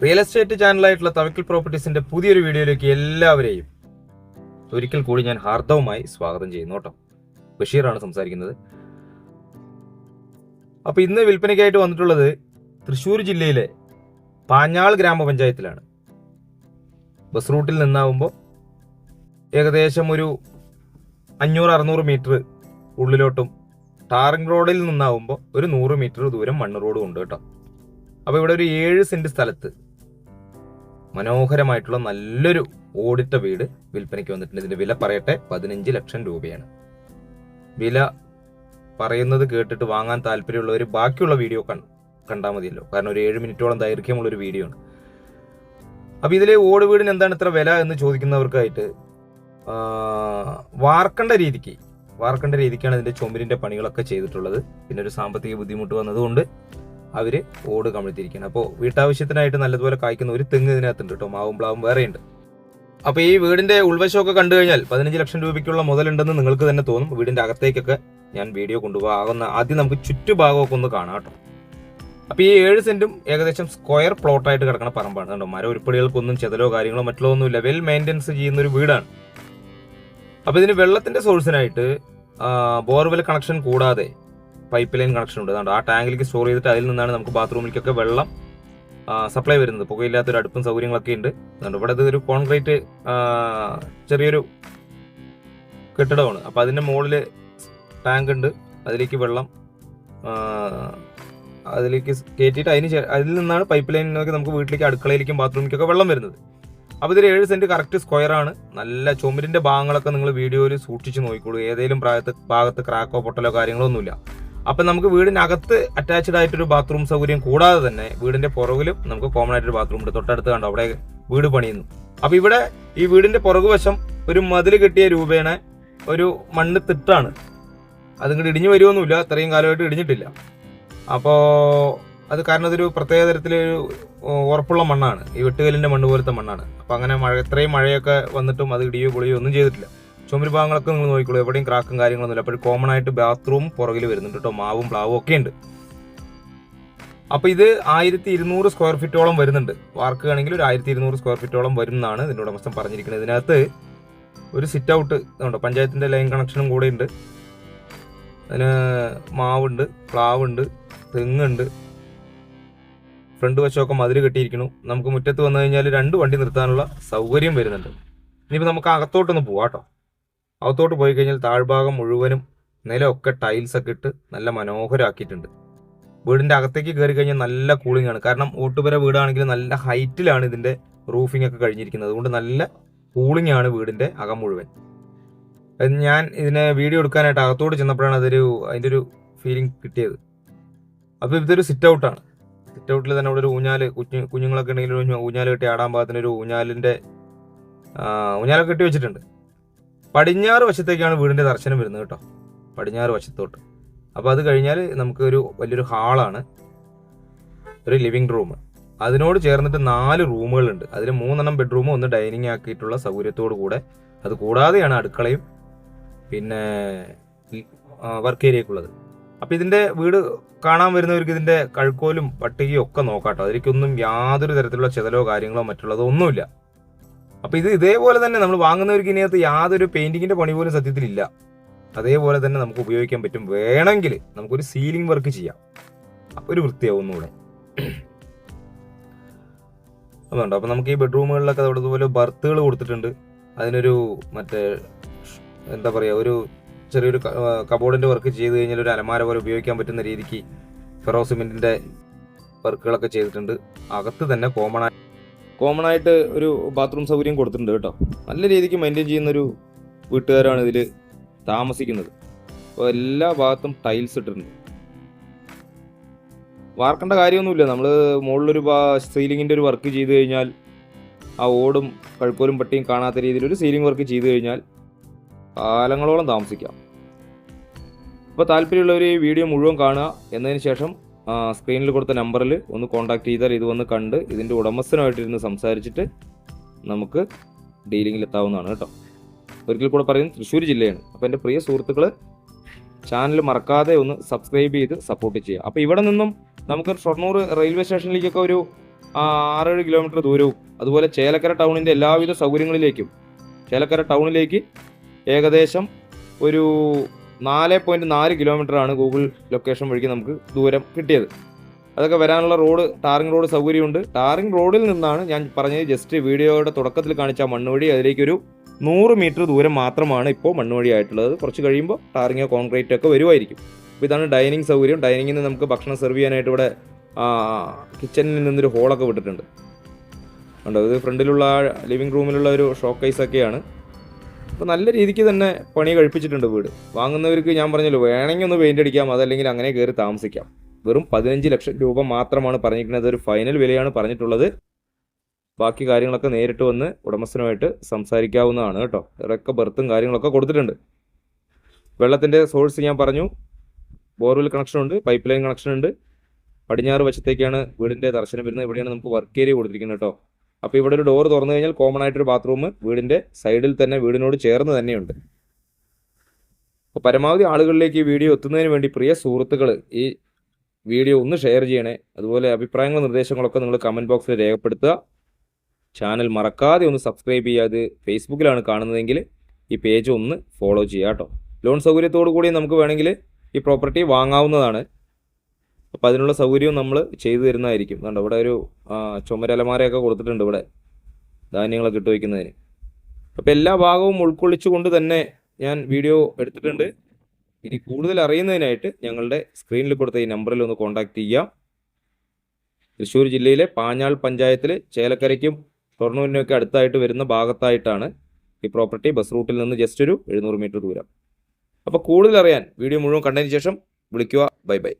Real estate ചാനലായിട്ടുള്ള Thavakkil പ്രോപ്പർട്ടീസിന്റെ പുതിയൊരു വീഡിയോയിലേക്ക് എല്ലാവരെയും ഒരിക്കൽ കൂടി ഞാൻ ഹാർദവുമായി സ്വാഗതം ചെയ്യുന്നു കേട്ടോ. ബഷീറാണ് സംസാരിക്കുന്നത്. അപ്പൊ ഇന്ന് വിൽപ്പനയ്ക്കായിട്ട് വന്നിട്ടുള്ളത് തൃശ്ശൂർ ജില്ലയിലെ പാഞ്ഞാൾ ഗ്രാമപഞ്ചായത്തിലാണ്. ബസ് റൂട്ടിൽ നിന്നാവുമ്പോൾ ഏകദേശം ഒരു അഞ്ഞൂറ് അറുന്നൂറ് മീറ്റർ ഉള്ളിലോട്ടും ടാറിംഗ് റോഡിൽ നിന്നാവുമ്പോൾ ഒരു നൂറ് മീറ്റർ ദൂരം മണ്ണ് റോഡും ഉണ്ട് കേട്ടോ. അപ്പോൾ ഇവിടെ ഒരു ഏഴ് സെന്റ് സ്ഥലത്ത് മനോഹരമായിട്ടുള്ള നല്ലൊരു ഓടിട്ട വീട് വിൽപ്പനയ്ക്ക് വന്നിട്ടുണ്ട്. ഇതിന്റെ വില പറയട്ടെ പതിനഞ്ച് ലക്ഷം രൂപയാണ്. വില പറയുന്നത് കേട്ടിട്ട് വാങ്ങാൻ താല്പര്യമുള്ളവർ ബാക്കിയുള്ള വീഡിയോ കണ്ടാൽ മതിയല്ലോ. കാരണം ഒരു ഏഴ് മിനിറ്റോളം ദൈർഘ്യമുള്ള ഒരു വീഡിയോ ആണ്. അപ്പോൾ ഇതിലെ ഓട് വീടിന് എന്താണ് ഇത്ര വില എന്ന് ചോദിക്കുന്നവർക്കായിട്ട് വാർക്കേണ്ട രീതിക്ക് വാർക്കേണ്ട രീതിക്കാണ് ഇതിന്റെ ചുമരിന്റെ പണികളൊക്കെ ചെയ്തിട്ടുള്ളത്. പിന്നെ ഒരു സാമ്പത്തിക ബുദ്ധിമുട്ട് വന്നതുകൊണ്ട് അവർ ഓട് കമിഴ്ത്തിയിരിക്കുകയാണ്. അപ്പോൾ വീട്ടാവശ്യത്തിനായിട്ട് നല്ലതുപോലെ കായ്ക്കുന്ന ഒരു തെങ്ങ് ഇതിനകത്തുണ്ട് കേട്ടോ. മാവും പ്ലാവും വേറെയുണ്ട്. അപ്പോൾ ഈ വീടിന്റെ ഉൾവശമൊക്കെ കണ്ടു കഴിഞ്ഞാൽ പതിനഞ്ച് ലക്ഷം രൂപയ്ക്കുള്ള മുതലുണ്ടെന്ന് നിങ്ങൾക്ക് തന്നെ തോന്നും. വീടിന്റെ അകത്തേക്കൊക്കെ ഞാൻ വീഡിയോ കൊണ്ടുപോകാവുന്ന ആദ്യം നമുക്ക് ചുറ്റുഭാഗമൊക്കെ ഒന്ന് കാണാം കേട്ടോ. അപ്പോൾ ഈ ഏഴ് സെന്റും ഏകദേശം സ്ക്വയർ പ്ലോട്ടായിട്ട് കിടക്കുന്ന പറമ്പാണ് കണ്ടോ. മര ഉരുപ്പടികൾക്കൊന്നും ചെതലോ കാര്യങ്ങളോ മറ്റുള്ള ഒന്നുമില്ല. വെൽ മെയിന്റെനൻസ് ചെയ്യുന്ന ഒരു വീടാണ്. അപ്പോൾ ഇതിന് വെള്ളത്തിന്റെ സോഴ്സിനായിട്ട് ബോർവെൽ കണക്ഷൻ കൂടാതെ പൈപ്പ് ലൈൻ കണക്ഷൻ ഉണ്ട്. അതുകൊണ്ട് ആ ടാങ്കിലേക്ക് സ്റ്റോർ ചെയ്തിട്ട് അതിൽ നിന്നാണ് നമുക്ക് ബാത്റൂമിലേക്കൊക്കെ വെള്ളം സപ്ലൈ വരുന്നത്. പുകയില്ലാത്തൊരു അടുപ്പും സൗകര്യങ്ങളൊക്കെ ഉണ്ട്. അതുകൊണ്ട് ഇവിടെ ഇതൊരു കോൺക്രീറ്റ് ചെറിയൊരു കെട്ടിടമാണ്. അപ്പോൾ അതിന്റെ മുകളിൽ ടാങ്ക് ഉണ്ട്. അതിലേക്ക് വെള്ളം അതിലേക്ക് കയറ്റിയിട്ട് അതിന് അതിൽ നിന്നാണ് പൈപ്പ് ലൈനിലേക്ക് നമുക്ക് വീട്ടിലേക്ക് അടുക്കളയിലേക്കും ബാത്റൂമിലേക്കൊക്കെ വെള്ളം വരുന്നത്. അപ്പോൾ ഇതിൽ ഏഴ് സെന്റ് കറക്റ്റ് സ്ക്വയറാണ് നല്ല ചുമരിന്റെ ഭാഗങ്ങളൊക്കെ നിങ്ങൾ വീഡിയോയിൽ സൂക്ഷിച്ച് നോക്കിക്കോളൂ. ഏതെങ്കിലും പ്രായത്ത് ഭാഗത്ത് ക്രാക്കോ പൊട്ടലോ കാര്യങ്ങളോ ഒന്നുമില്ല. അപ്പൊ നമുക്ക് വീടിനകത്ത് അറ്റാച്ച്ഡ് ആയിട്ടൊരു ബാത്റൂം സൗകര്യം കൂടാതെ തന്നെ വീടിന്റെ പുറകിലും നമുക്ക് കോമൺ ആയിട്ടൊരു ബാത്റൂം ഉണ്ട്. തൊട്ടടുത്ത് കണ്ടോ? അവിടെ വീട് പണിയുന്നു. അപ്പൊ ഇവിടെ ഈ വീടിന്റെ പുറകുവശം ഒരു മതിൽ കെട്ടിയ രൂപേണ ഒരു മണ്ണ് തിട്ടാണ്. അതിങ്ങോട്ട് ഇടിഞ്ഞു വരുമൊന്നുമില്ല അത്രയും കാലമായിട്ട് ഇടിഞ്ഞിട്ടില്ല. അപ്പോൾ അത് കാരണം അതൊരു പ്രത്യേക തരത്തിലൊരു ഉറപ്പുള്ള മണ്ണാണ്. ഈ വെട്ടുകല്ലിന്റെ മണ്ണ് പോലത്തെ മണ്ണാണ്. അപ്പോൾ അങ്ങനെ മഴ ഇത്രയും മഴയൊക്കെ വന്നിട്ടും അത് ഇടിയോ പൊളിയോ ഒന്നും ചെയ്തിട്ടില്ല. ചുമര് ഭാഗങ്ങളൊക്കെ നിങ്ങൾ നോക്കിക്കോളൂ. എവിടെയും ക്രാക്കും കാര്യങ്ങളൊന്നുമില്ല. അപ്പോൾ കോമൺ ആയിട്ട് ബാത്റൂം പുറകിൽ വരുന്നുണ്ട് കേട്ടോ മാവും പ്ലാവും ഒക്കെ ഉണ്ട്. അപ്പോൾ ഇത് ആയിരത്തി ഇരുന്നൂറ് സ്ക്വയർ ഫീറ്റോളം വരുന്നുണ്ട്. വാർക്ക് ആണെങ്കിൽ ഒരു ആയിരത്തി ഇരുന്നൂറ് സ്ക്വയർ ഫീറ്റോളം വരും എന്നാണ് ഇതിന്റെ ഉടമസ്ഥൻ പറഞ്ഞിരിക്കുന്നത്. ഇതിനകത്ത് ഒരു സിറ്റ് ഔട്ട് ഉണ്ട് പഞ്ചായത്തിന്റെ ലൈൻ കണക്ഷനും കൂടെ ഉണ്ട്. അതിന് മാവുണ്ട് പ്ലാവുണ്ട് തെങ്ങുണ്ട്. ഫ്രണ്ട് വശമൊക്കെ മതിൽ കെട്ടിയിരിക്കുന്നു. നമുക്ക് മുറ്റത്ത് വന്നു കഴിഞ്ഞാൽ രണ്ട് വണ്ടി നിർത്താനുള്ള സൗകര്യം വരുന്നുണ്ട്. ഇനിയിപ്പോൾ നമുക്ക് അകത്തോട്ടൊന്ന് പോവാം കേട്ടോ അകത്തോട്ട് പോയി കഴിഞ്ഞാൽ താഴ്ഭാഗം മുഴുവനും നിലമൊക്കെ ടൈൽസൊക്കെ ഇട്ട് നല്ല മനോഹരമാക്കിയിട്ടുണ്ട് വീടിന്റെ അകത്തേക്ക് കയറി കഴിഞ്ഞാൽ നല്ല കൂളിംഗ് ആണ്. കാരണം ഓട്ടുപുര വീടാണെങ്കിൽ നല്ല ഹൈറ്റിലാണ് ഇതിന്റെ റൂഫിംഗ് ഒക്കെ കഴിഞ്ഞിരിക്കുന്നത്. അതുകൊണ്ട് നല്ല കൂളിംഗ് ആണ് വീടിന്റെ അകം മുഴുവൻ. ഞാൻ ഇതിനെ വീഡിയോ എടുക്കാനായിട്ട് അകത്തോട്ട് ചെന്നപ്പോഴാണ് അതൊരു അതിന്റെ ഒരു ഫീലിംഗ് കിട്ടിയത്. അപ്പോൾ ഇതൊരു സിറ്റ് ഔട്ടാണ് സിറ്റ് ഔട്ടിൽ തന്നെ ഇവിടെ ഒരു ഊഞ്ഞാൽ കുഞ്ഞു കുഞ്ഞുങ്ങളൊക്കെ ഉണ്ടെങ്കിൽ ഒരു ഊഞ്ഞാൽ കെട്ടി ആടാൻ പാകത്തിന് ഒരു ഊഞ്ഞാലിന്റെ ഊഞ്ഞാലൊക്കെ കെട്ടി വെച്ചിട്ടുണ്ട്. പടിഞ്ഞാറ് വശത്തേക്കാണ് വീടിന്റെ ദർശനം വരുന്നത് കേട്ടോ. പടിഞ്ഞാറ് വശത്തോട്ട്. അപ്പോൾ അത് കഴിഞ്ഞാൽ നമുക്ക് ഒരു വലിയൊരു ഹാളാണ്. ഒരു ലിവിങ് റൂം. അതിനോട് ചേർന്നിട്ട് നാല് റൂമുകളുണ്ട്. അതിൽ മൂന്നെണ്ണം ബെഡ്റൂമും ഒന്ന് ഡൈനിങ് ആക്കിയിട്ടുള്ള സൗകര്യത്തോടു കൂടെ. അത് കൂടാതെയാണ് അടുക്കളയും പിന്നെ വർക്ക് ഏരിയക്കുള്ളത് അപ്പോൾ ഇതിന്റെ വീട് കാണാൻ വരുന്നവർക്ക് ഇതിന്റെ കഴുക്കോലും പട്ടികയും ഒക്കെ നോക്കാട്ടോ അതിലേക്കൊന്നും യാതൊരു തരത്തിലുള്ള ചെതലോ കാര്യങ്ങളോ മറ്റുള്ളതോ ഒന്നുമില്ല. അപ്പൊ ഇത് ഇതേപോലെ തന്നെ നമ്മൾ വാങ്ങുന്നവർക്ക് ഇതിനകത്ത് യാതൊരു പെയിന്റിങ്ങിന്റെ പണി പോലും സത്യത്തിലില്ല. അതേപോലെ തന്നെ നമുക്ക് ഉപയോഗിക്കാൻ പറ്റും. വേണമെങ്കിൽ നമുക്കൊരു സീലിംഗ് വർക്ക് ചെയ്യാം. അപ്പൊ ഒരു വൃത്തിയാവും ഒന്നുകൂടെ. അതുകൊണ്ട് അപ്പൊ നമുക്ക് ഈ ബെഡ്റൂമുകളിലൊക്കെ അവിടെ ഇതുപോലെ ബർത്തുകൾ കൊടുത്തിട്ടുണ്ട്. അതിനൊരു മറ്റേ എന്താ പറയുക ഒരു ചെറിയൊരു കബോർഡിന്റെ വർക്ക് ചെയ്ത് കഴിഞ്ഞാൽ ഒരു അലമാര പോലെ ഉപയോഗിക്കാൻ പറ്റുന്ന രീതിക്ക് ഫെറോ സിമെന്റിന്റെ വർക്കുകളൊക്കെ ചെയ്തിട്ടുണ്ട്. അകത്ത് തന്നെ കോമൺ ആയി കോമൺ ആയിട്ട് ഒരു ബാത്റൂം സൗകര്യം കൊടുത്തിട്ടുണ്ട് കേട്ടോ. നല്ല രീതിക്ക് മെയിന്റെയിൻ ചെയ്യുന്ന ഒരു വീട്ടുകാരാണ് ഇതിൽ താമസിക്കുന്നത്. അപ്പോൾ എല്ലാ ഭാഗത്തും ടൈൽസ് ഇട്ടിട്ടുണ്ട്. വാർക്കേണ്ട കാര്യമൊന്നുമില്ല. നമ്മൾ മുകളിലൊരു സീലിങ്ങിന്റെ ഒരു വർക്ക് ചെയ്ത് കഴിഞ്ഞാൽ ആ ഓടും കഴുക്കോലും പട്ടിയും കാണാത്ത രീതിയിൽ ഒരു സീലിംഗ് വർക്ക് ചെയ്ത് കഴിഞ്ഞാൽ കാലങ്ങളോളം താമസിക്കാം. അപ്പോൾ താല്പര്യമുള്ളവർ ഈ വീഡിയോ മുഴുവൻ കാണുക. എന്നതിന് ശേഷം സ്ക്രീനിൽ കൊടുത്ത നമ്പറിൽ ഒന്ന് കോൺടാക്ട് ചെയ്താൽ ഇത് വന്ന് കണ്ട് ഇതിന്റെ ഉടമസ്ഥനുമായിട്ടിരുന്ന് സംസാരിച്ചിട്ട് നമുക്ക് ഡീലിങ്ങിൽ എത്താവുന്നതാണ് കേട്ടോ. ഒരിക്കൽ കൂടെ പറയുന്നത് തൃശ്ശൂർ ജില്ലയാണ്. അപ്പോൾ എന്റെ പ്രിയ സുഹൃത്തുക്കൾ ചാനൽ മറക്കാതെ ഒന്ന് സബ്സ്ക്രൈബ് ചെയ്ത് സപ്പോർട്ട് ചെയ്യുക. അപ്പോൾ ഇവിടെ നിന്നും നമുക്ക് ഷൊർണൂർ റെയിൽവേ സ്റ്റേഷനിലേക്കൊക്കെ ഒരു ആറേഴ് കിലോമീറ്റർ ദൂരവും അതുപോലെ ചേലക്കര ടൗണിന്റെ എല്ലാവിധ സൗകര്യങ്ങളിലേക്കും ചേലക്കര ടൗണിലേക്ക് ഏകദേശം ഒരു നാല് പോയിന്റ് നാല് കിലോമീറ്ററാണ് ഗൂഗിൾ ലൊക്കേഷൻ വഴിക്ക് നമുക്ക് ദൂരം കിട്ടിയത്. അതൊക്കെ വരാനുള്ള റോഡ് ടാറിംഗ് റോഡ് സൗകര്യമുണ്ട്. ടാറിംഗ് റോഡിൽ നിന്നാണ് ഞാൻ പറഞ്ഞത് ജസ്റ്റ് വീഡിയോയുടെ തുടക്കത്തിൽ കാണിച്ച മണ്ണുവഴി. മണ്ണ് വഴി അതിലേക്കൊരു നൂറ് മീറ്റർ ദൂരം മാത്രമാണ് ഇപ്പോൾ മണ്ണ് വഴി ആയിട്ടുള്ളത് കുറച്ച് കഴിയുമ്പോൾ ടാറിങ്ങോ കോൺക്രീറ്റ് ഒക്കെ വരുമായിരിക്കും. അപ്പോൾ ഇതാണ് ഡൈനിങ് സൗകര്യം. ഡൈനിങ്ങിൽ നിന്ന് നമുക്ക് ഭക്ഷണം സെർവ് ചെയ്യാനായിട്ട് ഇവിടെ കിച്ചണിൽ നിന്നൊരു ഹോളൊക്കെ വിട്ടിട്ടുണ്ട്. ഉണ്ടോ ഇത് ഫ്രണ്ടിലുള്ള ലിവിങ് റൂമിലുള്ള ഒരു ഷോക്കേസ് ഒക്കെയാണ്. അപ്പോൾ നല്ല രീതിക്ക് തന്നെ പണി കഴിപ്പിച്ചിട്ടുണ്ട് വീട്. വാങ്ങുന്നവർക്ക് ഞാൻ പറഞ്ഞല്ലോ വേണമെങ്കിൽ ഒന്ന് പെയിന്റ് അടിക്കാം അതല്ലെങ്കിൽ അങ്ങനെ കയറി താമസിക്കാം. വെറും പതിനഞ്ച് ലക്ഷം രൂപ മാത്രമാണ് പറഞ്ഞിരിക്കുന്നത്. ഒരു ഫൈനൽ വിലയാണ് പറഞ്ഞിട്ടുള്ളത്. ബാക്കി കാര്യങ്ങളൊക്കെ നേരിട്ട് വന്ന് ഉടമസ്ഥനുമായിട്ട് സംസാരിക്കാവുന്നതാണ് കേട്ടോ. ഇവിടെയൊക്കെ ബർത്തും കാര്യങ്ങളൊക്കെ കൊടുത്തിട്ടുണ്ട്. വെള്ളത്തിന്റെ സോഴ്സ് ഞാൻ പറഞ്ഞു. ബോർവെൽ കണക്ഷനുണ്ട് പൈപ്പ് ലൈൻ കണക്ഷനുണ്ട് പടിഞ്ഞാറ് വശത്തേക്കാണ് വീടിന്റെ ദർശനം വരുന്നത്. ഇവിടെയാണ് നമുക്ക് വർക്ക് ഏരിയ കൊടുത്തിരിക്കുന്നത് കേട്ടോ. അപ്പോൾ ഇവിടെ ഒരു ഡോർ തുറന്നു കഴിഞ്ഞാൽ കോമൺ ആയിട്ടൊരു ബാത്റൂം വീടിന്റെ സൈഡിൽ തന്നെ വീടിനോട് ചേർന്ന് തന്നെയുണ്ട്. അപ്പോൾ പരമാവധി ആളുകളിലേക്ക് ഈ വീഡിയോ എത്തുന്നതിന് വേണ്ടി പ്രിയ സുഹൃത്തുക്കൾ ഈ വീഡിയോ ഒന്ന് ഷെയർ ചെയ്യണേ. അതുപോലെ അഭിപ്രായങ്ങളും നിർദ്ദേശങ്ങളൊക്കെ നിങ്ങൾ കമന്റ് ബോക്സിൽ രേഖപ്പെടുത്തുക. ചാനൽ മറക്കാതെ ഒന്ന് സബ്സ്ക്രൈബ് ചെയ്യാതെ ഫേസ്ബുക്കിലാണ് കാണുന്നതെങ്കിൽ ഈ പേജ് ഒന്ന് ഫോളോ ചെയ്യുക കേട്ടോ. ലോൺ സൗകര്യത്തോടു കൂടി നമുക്ക് വേണമെങ്കിൽ ഈ പ്രോപ്പർട്ടി വാങ്ങാവുന്നതാണ്. അപ്പോൾ അതിനുള്ള സൗകര്യവും നമ്മൾ ചെയ്തു തരുന്നതായിരിക്കും. കണ്ടോ ഇവിടെ ഒരു ചുമരലമാരയൊക്കെ കൊടുത്തിട്ടുണ്ട് ഇവിടെ ധാന്യങ്ങളൊക്കെ ഇട്ട് വയ്ക്കുന്നതിന്. അപ്പോൾ എല്ലാ ഭാഗവും ഉൾക്കൊള്ളിച്ചുകൊണ്ട് തന്നെ ഞാൻ വീഡിയോ എടുത്തിട്ടുണ്ട്. ഇനി കൂടുതൽ അറിയുന്നതിനായിട്ട് ഞങ്ങളുടെ സ്ക്രീനിൽ കൊടുത്ത ഈ നമ്പറിൽ ഒന്ന് കോൺടാക്ട് ചെയ്യാം. തൃശ്ശൂർ ജില്ലയിലെ പാഞ്ഞാൾ പഞ്ചായത്തിൽ ചേലക്കരയ്ക്കും ഷൊർണൂരിനൊക്കെ അടുത്തായിട്ട് വരുന്ന ഭാഗത്തായിട്ടാണ് ഈ പ്രോപ്പർട്ടി. ബസ് റൂട്ടിൽ നിന്ന് ജസ്റ്റ് ഒരു എഴുന്നൂറ് മീറ്റർ ദൂരം. അപ്പോൾ കൂടുതൽ അറിയാൻ വീഡിയോ മുഴുവൻ കണ്ടതിന് ശേഷം വിളിക്കുക. Bye bye.